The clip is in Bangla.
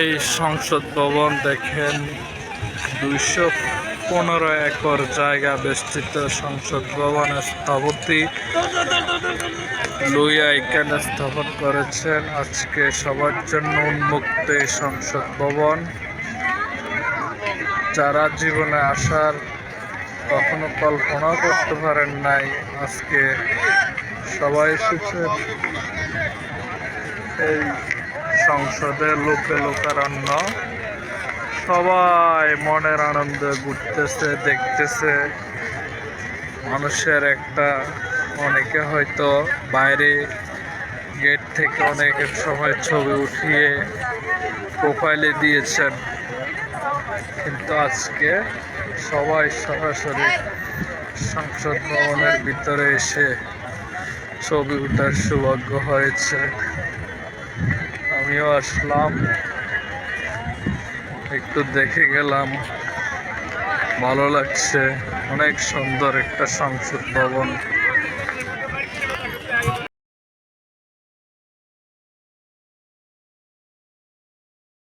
এই সংসদ ভবন দেখেন, দুইশো পনেরো একর জায়গা বেষ্টিত সংসদ ভবনের স্থপতি লুইয়া এখানে স্থাপন করেছেন? আজকে সবার জন্য উন্মুক্ত এই সংসদ ভবন। যারা জীবনে আসার কখনো কল্পনা করতে পারেন নাই, আজকে সবাই এসেছেন। এই সংসদে লোকে লোকারণ্য। সবাই মনের আনন্দে ঘুরতেছে, দেখতেছে। মানুষের একটা, অনেকে হয়তো বাইরে গেট থেকে অনেকের সময় ছবি উঠিয়ে প্রোফাইলে দিয়েছেন। কিন্তু আজকে সবাই সরাসরি সংসদ ভবনের ভিতরে এসে ছবি ওঠার সৌভাগ্য হয়েছে। আমিও আসলাম। একটু দেখে গেলাম। ভালো লাগছে। অনেক সুন্দর একটা সংসদ ভবন।